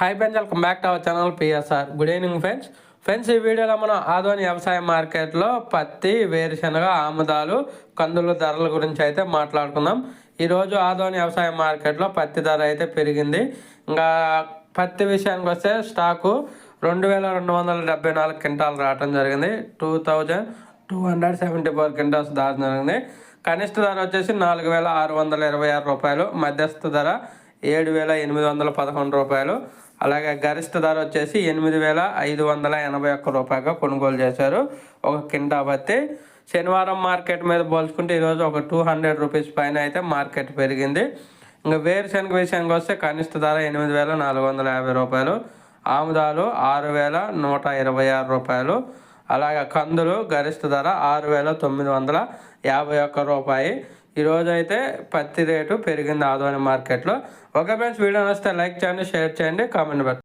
Hi friends welcome back to our channel PSR good evening friends friends ఈ వీడియోలో మనం ఆదోని వ్యవసాయ మార్కెట్లో పత్తి వేరుశనగ ఆముదాలు కందుల ధరల గురించి అయితే మాట్లాడుకుందాం. ఈరోజు ఆదోని వ్యవసాయ మార్కెట్లో పత్తి ధర అయితే పెరిగింది. ఇంకా పత్తి విషయానికి వస్తే స్టాకు రెండు వేల రెండు వందల డెబ్బై నాలుగు క్వింటాలు రావడం జరిగింది. Two thousand two hundred seventy four quintals దాటం జరిగింది. కనిష్ట ధర వచ్చేసి నాలుగు వేల ఆరు వందల ఇరవై ఆరు రూపాయలు. మధ్యస్థ ధర ఏడు వేల ఎనిమిది వందల పదకొండు రూపాయలు. అలాగే గరిష్ట ధర వచ్చేసి ఎనిమిది వేల ఐదు వందల ఎనభై ఒక్క రూపాయగా కొనుగోలు చేశారు ఒక కింటా పత్తి. శనివారం మార్కెట్ మీద పోల్చుకుంటే ఈరోజు ఒక టూ హండ్రెడ్ రూపీస్ పైన అయితే మార్కెట్ పెరిగింది. ఇంకా వేరుశనగ విషయానికి వస్తే కనిష్ట ధర ఎనిమిది వేల నాలుగు వందల యాభై రూపాయలు. ఆముదాలు ఆరు వేల నూట ఇరవై ఆరు రూపాయలు. అలాగే కందులు గరిష్ట ధర ఆరు వేల తొమ్మిది వందల యాభై ఒక్క రూపాయి. ఈరోజు అయితే పత్తి రేటు పెరిగింది ఆదోని మార్కెట్లో. ఒక ఫ్రెండ్స్ వీడియో నచ్చితే లైక్ చేయండి షేర్ చేయండి కామెంట్ పెట్టండి.